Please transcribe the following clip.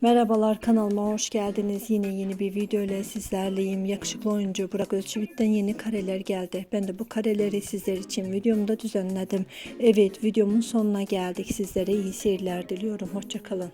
Merhabalar kanalıma hoş geldiniz. Yine yeni bir video ile sizlerleyim. Yakışıklı oyuncu Burak Özçivit'ten yeni kareler geldi. Ben de bu kareleri sizler için videomda düzenledim. Evet videomun sonuna geldik. Sizlere iyi seyirler diliyorum. Hoşçakalın.